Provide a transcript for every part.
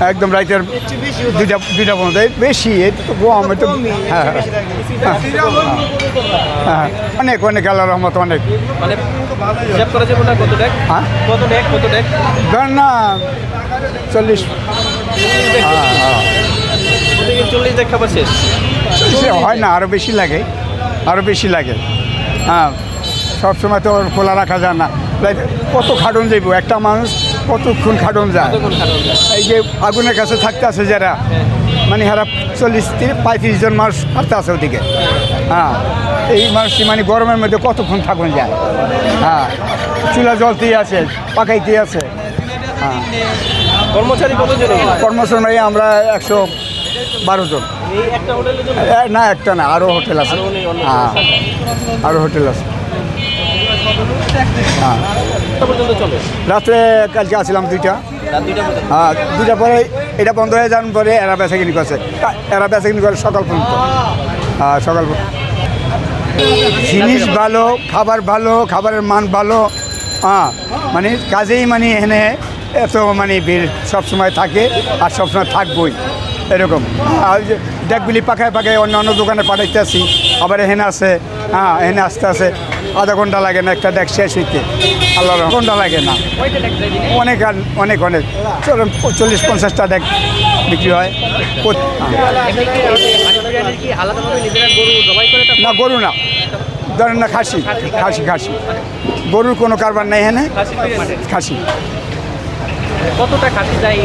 একদম রাইতের দুইটা দুইটা পর্যন্ত এই বেশি এটা তো কম এটা হ্যাঁ হ্যাঁ, হ্যাঁ অনেক অনেক আল্লাহ রহমত অনেক। মানে হ্যাঁ? ধর না চল্লিশ। হ্যাঁ হ্যাঁ। হয় না আরও বেশি লাগে। আরও বেশি লাগে। হ্যাঁ সবসময় তো খোলা রাখা যায় না। কত খাটন যাইব? একটা মানুষ কতক্ষণ খাটন যায়? এই যে আগুনের কাছে থাকতে আছে যারা মানে হারা চল্লিশ থেকে পঁয়ত্রিশ জন মানুষ থাকতে আছে ওদিকে। হ্যাঁ এই মানুষটি মানে গরমের মধ্যে কতক্ষণ থাকুন যায়? হ্যাঁ চুলা জ্বলতেই আছে পাকাইতেই আছে। হ্যাঁ। কর্মচারী কতজন কর্মশ্রমে আমরা একশো বারো জন। না একটা না আরও হোটেল আছে। হ্যাঁ আরও হোটেল আছে। হ্যাঁ। কত পর্যন্ত চলে? রাত্রে কালকে আসলাম দুইটা। হ্যাঁ দুইটা পরে এটা বন্ধ হয়ে যাওয়ার পরে এরা বেচা কিনি করছে। এরা বেচা কিনি করে সকাল পর্যন্ত। হ্যাঁ সকাল। জিনিস ভালো খাবার ভালো খাবারের মান ভালো। হ্যাঁ মানে কাজেই মানে এখানে এত মানে ভিড় সবসময় থাকে আর সবসময় থাকবই। এরকম। আর ওই যে ডেকগুলি পাখায় পাখায় অন্য অন্য দোকানে পাঠাইতে আসি আবার এখানে আছে। হ্যাঁ এখানে আসতে আসে আধা ঘণ্টা লাগে না একটা ডেক শেষ হইতে। আল্লাহ ঘণ্টা লাগে না। ডেক? অনেক অনেক অনেক। চলুন চল্লিশ পঞ্চাশটা দেখ বিক্রি হয়। হ্যাঁ। না গরু না। ধরেন না খাসি। খাসি খাসি। গরুর কোনো কারবার নেই এখানে। খাসি। খাসি কতটা খাসি যায়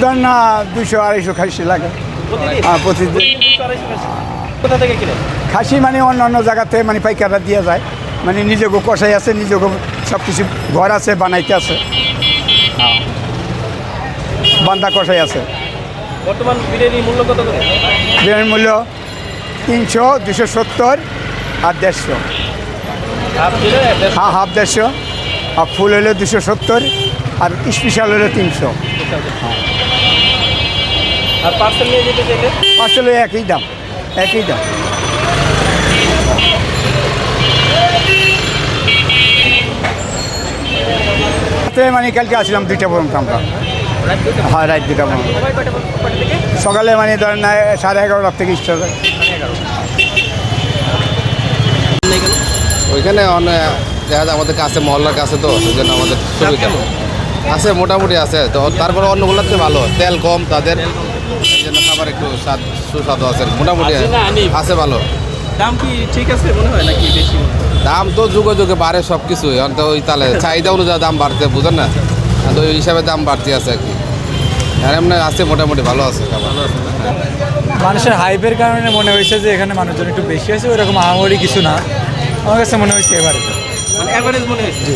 ধরেন না দুশো আড়াইশো খাসি লাগে। প্রতিদিন? হ্যাঁ প্রতিদিন। কোথা থেকে কিনে খাসি মানে অন্য অন্য জায়গাতে মানে পাইকাররা দিয়ে যায়। মানে নিজেকে কষাই আছে নিজেকে সব কিছু ঘর আছে বানাইতে আছে। বান্দা কষাই আছে। বর্তমান বিরিয়ানির মূল্য কত করে? বিরিয়ানির মূল্য তিনশো দুশো সত্তর আর দেড়শো। হাফ হ্যাঁ হাফ দেড়শো। আর ফুল হলো দুশো সত্তর আর স্পেশাল হলো তিনশো। আর পার্সেল নিয়ে যেতে চাইলে? আসলে একই দাম একই দাম। রাত্রে মানে কালকে আসলাম দুইটা পর্যন্ত আমরা। হ্যাঁ রাত দুইটা পর্যন্ত। সকালে মানে ধরেন না সাড়ে এগারোটার থেকে স্টার্ট হয়। ওইখানে অনেক দেখা যায় আমাদের কাছে মহল্লার কাছে তো ওই জন্য আমাদের সুবিধা আছে মোটামুটি আছে। তো তারপরে অন্যগুলোতে ভালো। তেল কম তাদের। জন্য খাবার একটু স্বাদ সুস্বাদু আছে। মোটামুটি আছে ভালো। দাম কি ঠিক আছে মনে হয় নাকি বেশি? দাম তো যুগে যুগে বাড়ে সব কিছু তো ওই তাহলে চাহিদা অনুযায়ী দাম বাড়তে বুঝেন না? তো ওই হিসাবে দাম বাড়তে আছে আর কি। আর এমনি আছে মোটামুটি ভালো আছে মানুষের হাইপের কারণে মনে হয়েছে যে এখানে মানুষজন একটু বেশি আছে ওইরকম আহামরি কিছু না। আমার কাছে মনে হয়েছে এবারে। মানে অ্যাভারেজ মনে হচ্ছে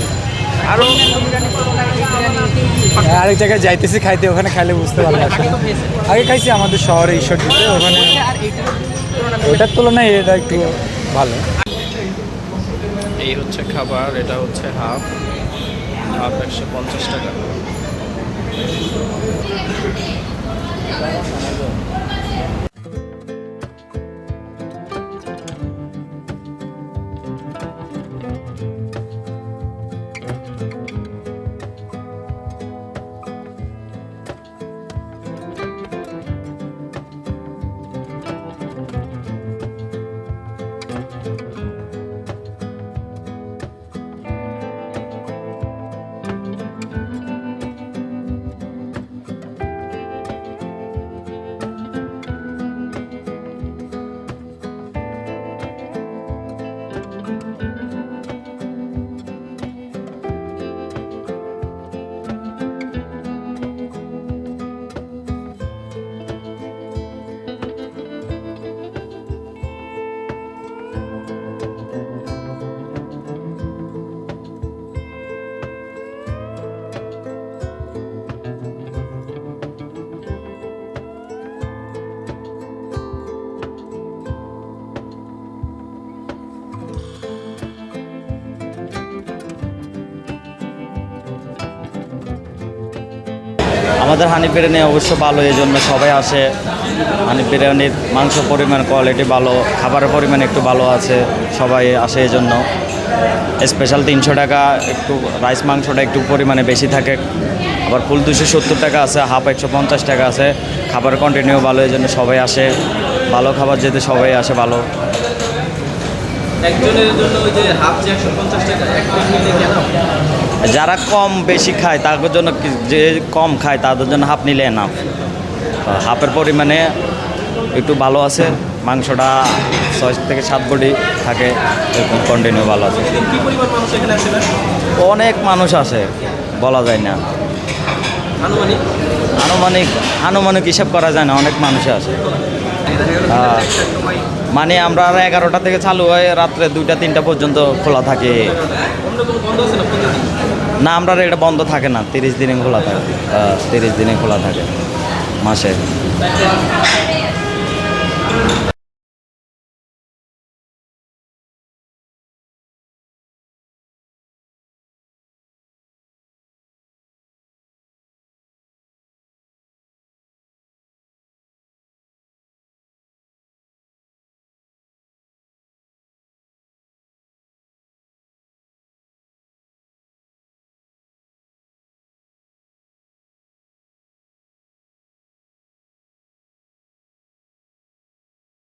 আরও আরেক জায়গায় যাইতেছি খাইতে ওখানে খাইলে বুঝতে পারব আগে খাইছি আমাদের শহরে ঈশ্বর দিতে ওখানে ওটার তুলনায় এটা একটু ভালো। এই হচ্ছে খাবার এটা হচ্ছে হাফ। হাফ একশো পঞ্চাশ টাকা। আমাদের হানি বিরিয়ানি অবশ্য ভালো, এই জন্য সবাই আসে। হানি বিরিয়ানির মাংস পরিমাণ কোয়ালিটি ভালো, খাবারের পরিমাণ একটু ভালো আছে, সবাই আসে এই জন্য। স্পেশাল তিনশো টাকা, একটু রাইস মাংসটা একটু পরিমাণে বেশি থাকে। আবার ফুল দুশো সত্তর টাকা আছে হাফ একশো পঞ্চাশ টাকা আছে। খাবার কন্টিনিউ ভালো, এই জন্য সবাই আসে। ভালো খাবার যেতে সবাই আসে, ভালো। একজনের জন্য ওই যে হাফ যে একশো পঞ্চাশ টাকা এক প্লেট নিলে কেন যারা কম বেশি খায় তাদের জন্য যে কম খায় তাদের জন্য হাফ নিলে না হাফের পরিমাণে একটু ভালো আছে মাংসটা ছয় থেকে সাত বডি থাকে এরকম কন্টিনিউ ভালো আছে। অনেক মানুষ আছে বলা যায় না। আনুমানিক? আনুমানিক আনুমানিক হিসাব করা যায় না অনেক মানুষ হ্যাঁ। মানে আমরা এগারোটা থেকে চালু হয়, রাত্রে দুইটা, তিনটা পর্যন্ত খোলা থাকে। না, আমরা এটা বন্ধ থাকে না, তিরিশ দিনে খোলা থাকে তিরিশ দিনে খোলা থাকে, মাসে।